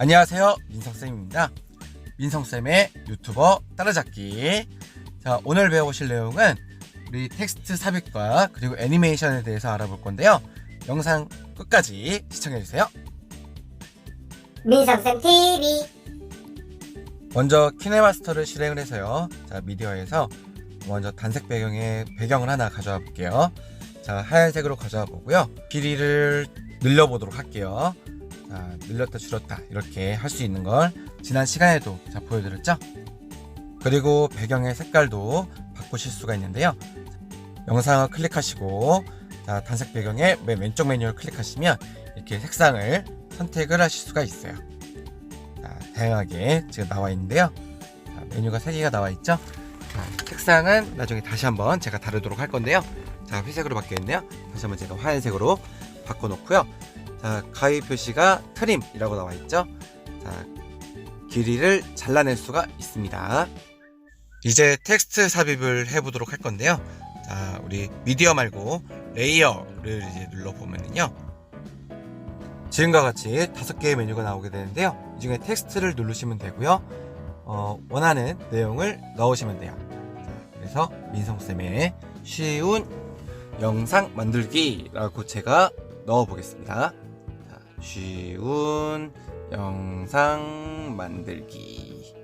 안녕하세요. 민성쌤입니다. 민성쌤의 유튜버 따라잡기. 자 오늘 배워보실 내용은 우리 텍스트 삽입과 그리고 애니메이션에 대해서 알아볼 건데요. 영상 끝까지 시청해주세요. 민성쌤 TV 먼저 키네마스터를 실행을 해서요. 자 미디어에서 먼저 단색 배경의 배경을 하나 가져와 볼게요. 자 하얀색으로 가져와 보고요. 길이를 늘려보도록 할게요 자 늘렸다 줄였다 이렇게 할 수 있는 걸 지난 시간에도 자 보여드렸죠? 그리고 배경의 색깔도 바꾸실 수가 있는데요. 영상을 클릭하시고 자 단색 배경의 맨 왼쪽 메뉴를 클릭하시면 이렇게 색상을 선택을 하실 수가 있어요. 자, 다양하게 지금 나와 있는데요. 자, 메뉴가 3개가 나와 있죠? 자, 색상은 나중에 다시 한번 제가 다루도록 할 건데요. 자 회색으로 바뀌었네요. 다시 한번 제가 하얀색으로 바꿔 놓고요. 자 가위 표시가 트림이라고 나와 있죠. 자 길이를 잘라낼 수가 있습니다. 이제 텍스트 삽입을 해 보도록 할 건데요. 자 우리 미디어 말고 레이어를 이제 눌러 보면은요. 지금과 같이 다섯 개의 메뉴가 나오게 되는데요. 이 중에 텍스트를 누르시면 되고요. 어, 원하는 내용을 넣으시면 돼요. 자, 그래서 민성쌤의 쉬운 영상 만들기라고 제가 넣어 보겠습니다. 자, 쉬운 영상 만들기.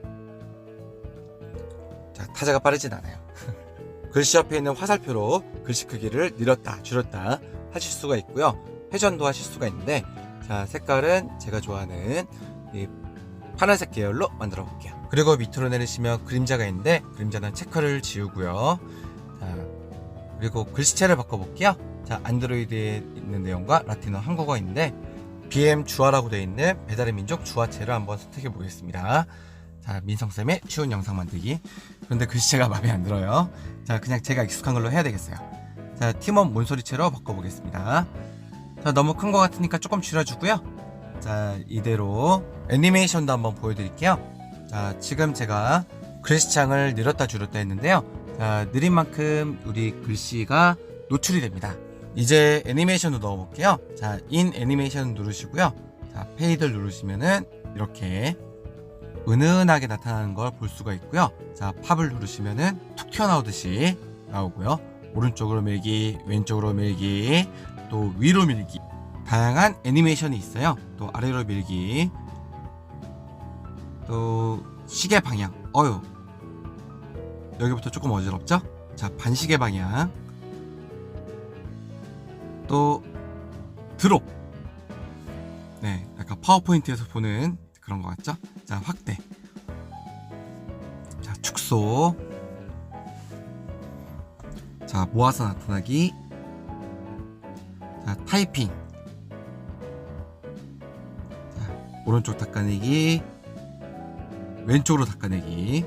자 타자가 빠르진 않아요. 글씨 옆에 있는 화살표로 글씨 크기를 늘렸다 줄였다 하실 수가 있고요. 회전도 하실 수가 있는데 자 색깔은 제가 좋아하는 이 파란색 계열로 만들어 볼게요. 그리고 밑으로 내리시면 그림자가 있는데 그림자는 체크를 지우고요. 자 그리고 글씨체를 바꿔 볼게요 자 안드로이드에 있는 내용과 라틴어 한국어 있는데 BM 주화라고 되어 있는 배달의 민족 주화체를 한번 선택해 보겠습니다. 자 민성쌤의 쉬운 영상 만들기. 그런데 글씨체가 마음에 안 들어요. 자 그냥 제가 익숙한 걸로 해야 되겠어요. 자 팀원 몬소리체로 바꿔보겠습니다. 자 너무 큰 것 같으니까 조금 줄여주고요. 자 이대로 애니메이션도 한번 보여드릴게요. 자 지금 제가 글씨창을 늘렸다 줄였다 했는데요. 자 느린 만큼 우리 글씨가 노출이 됩니다 이제 애니메이션도 넣어볼게요. 자 인 애니메이션 누르시고요. 자 페이드를 누르시면은 이렇게 은은하게 나타나는 걸 볼 수가 있고요. 자 팝을 누르시면은 툭 튀어나오듯이 나오고요. 오른쪽으로 밀기 왼쪽으로 밀기 또 위로 밀기. 다양한 애니메이션이 있어요. 또 아래로 밀기. 또 시계 방향. 어유 여기부터 조금 어지럽죠? 자 반시계 방향 또 드롭. 네 약간 파워포인트에서 보는 그런 것 같죠? 자 확대. 자 축소. 자 모아서 나타나기. 자 타이핑. 자 오른쪽 닦아내기. 왼쪽으로 닦아내기.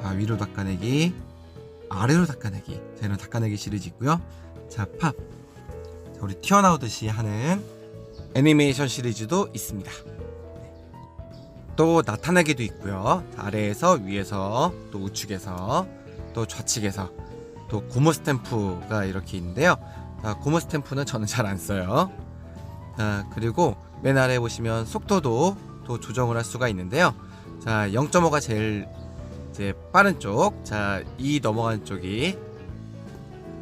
자 위로 닦아내기. 아래로 닦아내기. 자 이런 닦아내기 시리즈 있고요. 자팝. 자, 우리 튀어나오듯이 하는 애니메이션 시리즈도 있습니다. 네. 또 나타내기도 있고요. 자, 아래에서 위에서 또 우측에서 또 좌측에서 또 고무 스탬프가 이렇게 있는데요. 자, 고무 스탬프는 저는 잘 안 써요. 자, 그리고 맨 아래 보시면 속도도 또 조정을 할 수가 있는데요. 자 0.5가 제일 이제 빠른 쪽, 자, 이 넘어가는 쪽이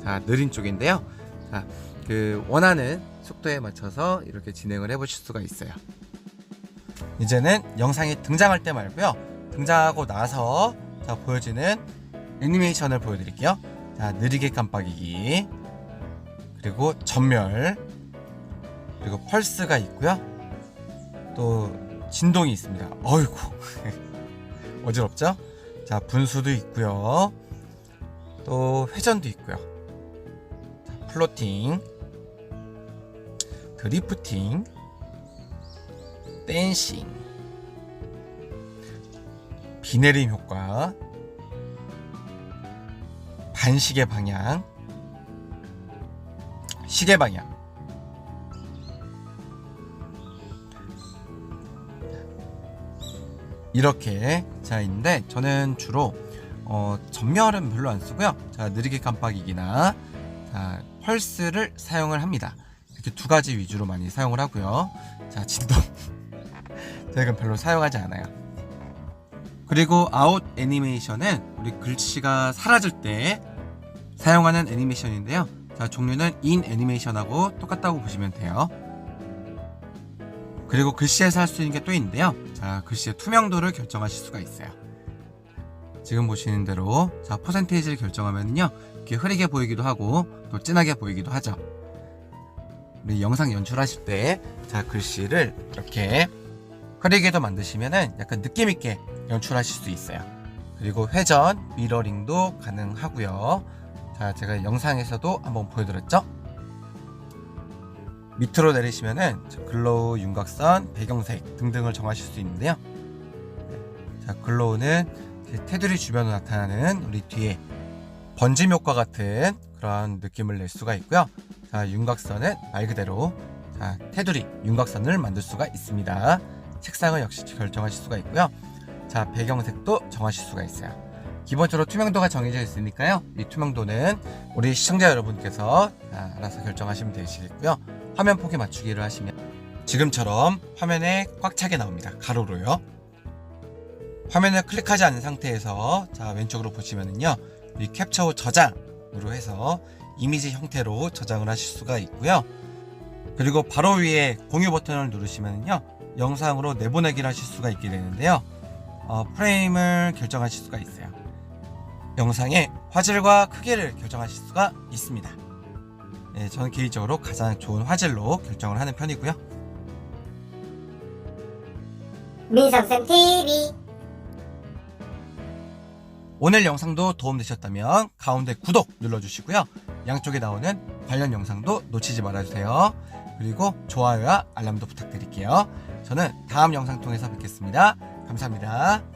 자 느린 쪽인데요. 자, 그 원하는 속도에 맞춰서 이렇게 진행을 해보실 수가 있어요. 이제는 영상이 등장할 때 말고요. 등장하고 나서 자 보여지는 애니메이션을 보여드릴게요. 자 느리게 깜빡이기 그리고 전멸 그리고 펄스가 있고요. 또 진동이 있습니다. 어이구 어지럽죠? 자 분수도 있고요. 또 회전도 있고요. 자, 플로팅, 드리프팅, 댄싱, 비내림 효과, 반시계 방향, 시계 방향. 이렇게 자 있는데 저는 주로 어, 전멸은 별로 안 쓰고요. 자 느리게 깜빡이기나 자 펄스를 사용을 합니다. 이렇게 두 가지 위주로 많이 사용을 하고요. 자 진동 저희가 별로 사용하지 않아요. 그리고 아웃 애니메이션은 우리 글씨가 사라질 때 사용하는 애니메이션인데요. 자, 종류는 인 애니메이션하고 똑같다고 보시면 돼요. 그리고 글씨에서 할 수 있는 게 또 있는데요. 자, 글씨의 투명도를 결정하실 수가 있어요. 지금 보시는 대로 자, 퍼센테이지를 결정하면요. 이렇게 흐리게 보이기도 하고 또 진하게 보이기도 하죠. 우리 영상 연출하실 때 자, 글씨를 이렇게 흐리게도 만드시면은 약간 느낌 있게 연출하실 수 있어요. 그리고 회전, 미러링도 가능하고요. 자, 제가 영상에서도 한번 보여드렸죠? 밑으로 내리시면은 저 글로우, 윤곽선, 배경색 등등을 정하실 수 있는데요. 자, 글로우는 테두리 주변으로 나타나는 우리 뒤에 번짐 효과 같은 그런 느낌을 낼 수가 있고요. 자, 윤곽선은 말 그대로 자, 테두리, 윤곽선을 만들 수가 있습니다. 색상을 역시 결정하실 수가 있고요. 자, 배경색도 정하실 수가 있어요. 기본적으로 투명도가 정해져 있으니까요. 이 투명도는 우리 시청자 여러분께서 자, 알아서 결정하시면 되시겠고요. 화면 폭에 맞추기를 하시면 지금처럼 화면에 꽉 차게 나옵니다. 가로로요. 화면을 클릭하지 않은 상태에서 자 왼쪽으로 보시면은요 이 캡처 후 저장으로 해서 이미지 형태로 저장을 하실 수가 있고요. 그리고 바로 위에 공유 버튼을 누르시면요 영상으로 내보내기를 하실 수가 있게 되는데요. 어, 프레임을 결정하실 수가 있어요. 영상의 화질과 크기를 결정하실 수가 있습니다. 네, 저는 개인적으로 가장 좋은 화질로 결정을 하는 편이고요. 민성쌤 TV 오늘 영상도 도움되셨다면 가운데 구독 눌러주시고요. 양쪽에 나오는 관련 영상도 놓치지 말아주세요. 그리고 좋아요와 알람도 부탁드릴게요. 저는 다음 영상 통해서 뵙겠습니다. 감사합니다.